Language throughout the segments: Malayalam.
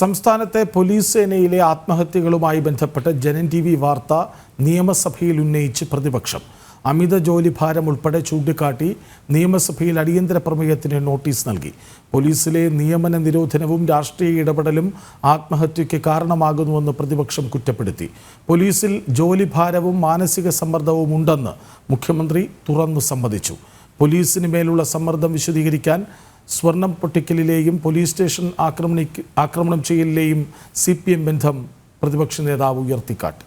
സംസ്ഥാനത്തെ പോലീസ് സേനയിലെ ആത്മഹത്യകളുമായി ബന്ധപ്പെട്ട് ജനൻ ടി വി വാർത്ത നിയമസഭയിൽ ഉന്നയിച്ച് പ്രതിപക്ഷം. അമിത ജോലിഭാരം ഉൾപ്പെടെ ചൂണ്ടിക്കാട്ടി നിയമസഭയിൽ അടിയന്തര പ്രമേയത്തിന് നോട്ടീസ് നൽകി. പോലീസിലെ നിയമന നിരോധനവും രാഷ്ട്രീയ ഇടപെടലും ആത്മഹത്യയ്ക്ക് കാരണമാകുന്നുവെന്ന് പ്രതിപക്ഷം കുറ്റപ്പെടുത്തി. പോലീസിൽ ജോലിഭാരവും മാനസിക സമ്മർദ്ദവും ഉണ്ടെന്ന് മുഖ്യമന്ത്രി തുറന്നു സമ്മതിച്ചു. പോലീസിന് മേലുള്ള സമ്മർദ്ദം വിശദീകരിക്കാൻ സ്വർണം പൊട്ടിക്കലിലെയും പോലീസ് സ്റ്റേഷൻ ആക്രമണി ആക്രമണം ചെയ്യലിലെയും സി പി എം ബന്ധം പ്രതിപക്ഷ നേതാവ് ഉയർത്തിക്കാട്ടി.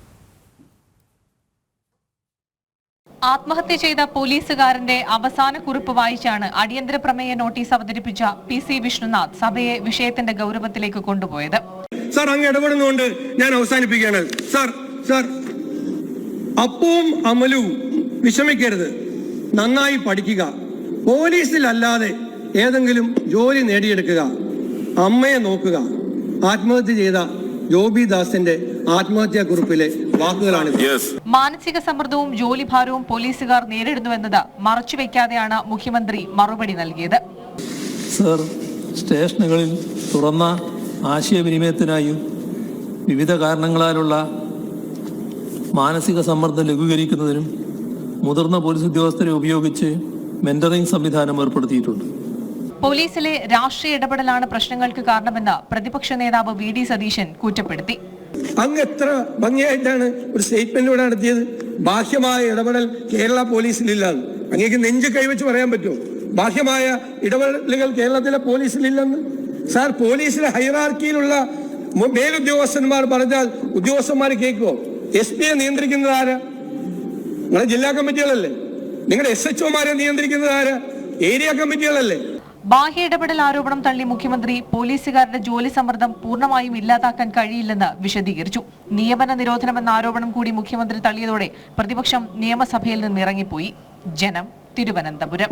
ആത്മഹത്യ ചെയ്ത പോലീസുകാരന്റെ അവസാന കുറിപ്പ് വായിച്ചാണ് അടിയന്തര പ്രമേയ നോട്ടീസ് അവതരിപ്പിച്ച പി സി വിഷ്ണുനാഥ് സഭയെ വിഷയത്തിന്റെ ഗൗരവത്തിലേക്ക് കൊണ്ടുപോയത്. സാർ അങ്ങ് ഇടപെടുന്നുകൊണ്ട് ഞാൻ അവസാനിപ്പിക്കുകയാണ്. സാർ സാർ അപ്പവും അമലും വിഷമിക്കരുത്. നന്നായി പഠിക്കുക. പോലീസിലല്ലാതെ ഏതെങ്കിലും ജോലി നേടിയെടുക്കുക അമ്മയെ നോക്കുക ആത്മഹത്യ ചെയ്ത ജോബി ദാസിന്റെ ആത്മഹത്യാ കുറിപ്പിലെ വാക്കുകളാണ് മാനസിക സമ്മർദ്ദവും ജോലിഭാരവും പോലീസുകാർ നേരിടുന്നുവെന്നത് മറച്ചുവെക്കാതെയാണ് മുഖ്യമന്ത്രി മറുപടി നൽകിയത്. സർ സ്റ്റേഷനുകളിൽ തുറന്ന ആശയവിനിമയത്തിനായും വിവിധ കാരണങ്ങളാലുള്ള മാനസിക സമ്മർദ്ദം ലഘൂകരിക്കുന്നതിനും മുതിർന്ന പോലീസ് ഉദ്യോഗസ്ഥരെ ഉപയോഗിച്ച് മെന്ററിംഗ് സംവിധാനം ഏർപ്പെടുത്തിയിട്ടുണ്ട്. പോലീസിലെ രാഷ്ട്രീയ ഇടപെടലാണ് പ്രശ്നങ്ങൾക്ക് കാരണമെന്ന് പ്രതിപക്ഷ നേതാവ് വി ഡി സതീശൻ കുറ്റപ്പെടുത്തി. അങ്ങ് എത്ര ഭംഗിയായിട്ടാണ് ഒരു സ്റ്റേറ്റ്മെന്റിലൂടെ നടത്തിയത് ബാഹ്യമായ ഇടപെടൽ കേരള പോലീസിലില്ലാന്ന് അങ്ങേക്ക് നെഞ്ച് കൈവച്ച് പറയാൻ പറ്റുമോ? ബാഹ്യമായ ഇടപെടലുകൾ കേരളത്തിലെ പോലീസിലില്ലെന്ന് സാർ പോലീസിലെ ഹൈറാർക്കിയിലുള്ള മേലുദ്യോഗസ്ഥന്മാർ പറഞ്ഞാൽ ഉദ്യോഗസ്ഥന്മാർ കേൾക്കുമോ എസ് പിയെ നിയന്ത്രിക്കുന്നത് ആരാ? നിങ്ങളെ ജില്ലാ കമ്മിറ്റികളല്ലേ? നിങ്ങളുടെ എസ് എച്ച് ഒമാരെ നിയന്ത്രിക്കുന്നത് ആരാ? ഏരിയ കമ്മിറ്റികളല്ലേ? ബാഹ്യ ഇടപെടൽ ആരോപണം തള്ളി മുഖ്യമന്ത്രി പോലീസുകാരുടെ ജോലി സമ്മർദ്ദം പൂർണമായും ഇല്ലാതാക്കാൻ കഴിയില്ലെന്ന് വിശദീകരിച്ചു. നിയമന നിരോധനമെന്ന ആരോപണം കൂടി മുഖ്യമന്ത്രി തള്ളിയതോടെ പ്രതിപക്ഷം നിയമസഭയിൽ നിന്ന് ഇറങ്ങിപ്പോയി. ജനം തിരുവനന്തപുരം.